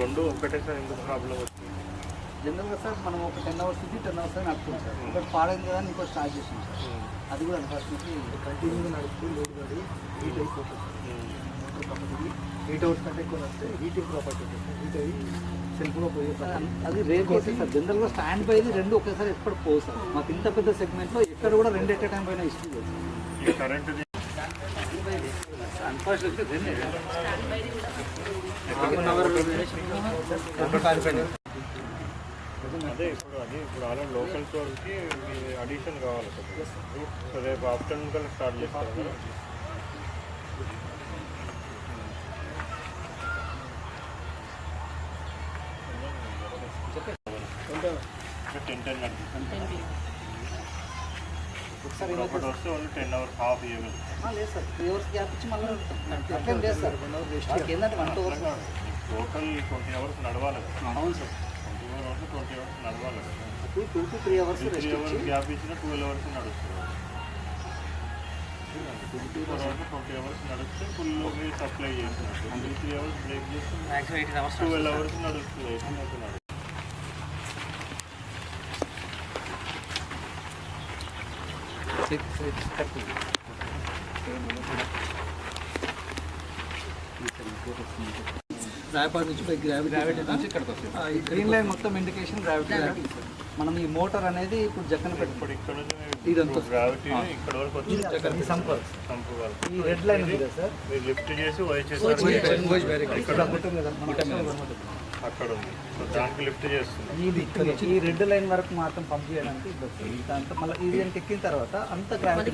రెండు ఒకటేసారి ఎందుకు ప్రాబ్లం వచ్చింది? జనరల్గా సార్ మనం ఒక టెన్ అవర్స్ నుంచి టెన్ అవర్స్ అని నడుపుతాం సార్. ఒకటి పాడైంది కదా అని ఇంకో స్టార్ట్ చేసాం సార్. అది కూడా అన్ఫార్చునేట్లీ కంటిన్యూగా నడుస్తూ లోడ్ పడి హీట్ అయిపోతుంది కంపెనీ ఎయిట్ అవర్స్ కంటే ఎక్కువ నడిస్తే హీటింగ్ ప్రాపర్టీ ఉంటుంది హీట్ అయ్యి సెల్ఫ్గా పోయే అది రేర్ కేసెస్ సార్. జనరల్గా స్టాండ్ బైది రెండు ఒకేసారి ఎప్పుడు పోవు సార్. మాకు ఇంత పెద్ద సెగ్మెంట్లో ఎక్కడ కూడా రెండు ఎట్ టైం పైన లేదు కరెంట్ రెండే అదే ఇప్పుడు అది ఇప్పుడు అలా లోకల్ స్టోర్కి అడిషన్ కావాలి. సార్ సో రేపు ఆఫ్టర్నూన్ కల్లా స్టార్ట్ చేస్తారు కదా టెన్ టెన్ ఒకటి వస్తే టెన్ అవర్స్ హాఫ్ ఇవ్వగలరు ఆ, లేదు సార్. త్రీ అవర్స్ గ్యాప్ ఇచ్చి మళ్ళీ అట్లేం లేదు సార్. వాళ్ళకి ఏంటంటే one two hours total twenty hours నడవాలి అవును sir. Twenty four hours twenty hours నడవాలి కదా. Two two two three hours three hours gap ఇచ్చిన ట్వెల్వ్ అవర్స్ నడుస్తుంది. Twenty four hours twenty hours నడిస్తే ఫుల్ సప్లై చేస్తున్నట్టు త్రీ అవర్స్ బ్రేక్ చేస్తే twelve hours నడుస్తుంది ఎయిటీన్ అవర్స్ నడుస్తుంది. నుంచి పోయి గ్రావిటీ గ్రావిటీ నుంచి ఇక్కడికి వస్తుంది. ఈ గ్రీన్ లైన్ మొత్తం ఇండికేషన్ గ్రావిటీ మనం ఈ మోటార్ అనేది ఇప్పుడు జక్కన పెట్టుకోండి ఇక్కడ ఇదంతా నుంచి గ్రావిటీ ఇక్కడ వరకు వచ్చి సంపర్ ఈ రెడ్ లైన్ ఉంది కదా సార్ మీరు లిఫ్ట్ చేసి వైట్ చేసి ఇక్కడ అక్కడ ఉంది. సో దానికి లిఫ్ట్ చేస్తుంది. ఈ లిఫ్ట్ నుంచి ఈ రెడ్ లైన్ వరకు మాత్రం పంప్ చేయడానికి ఇది వస్తుంది దాంతో మళ్ళీ ఇది ఎక్కిన తర్వాత అంత గ్రావిటీ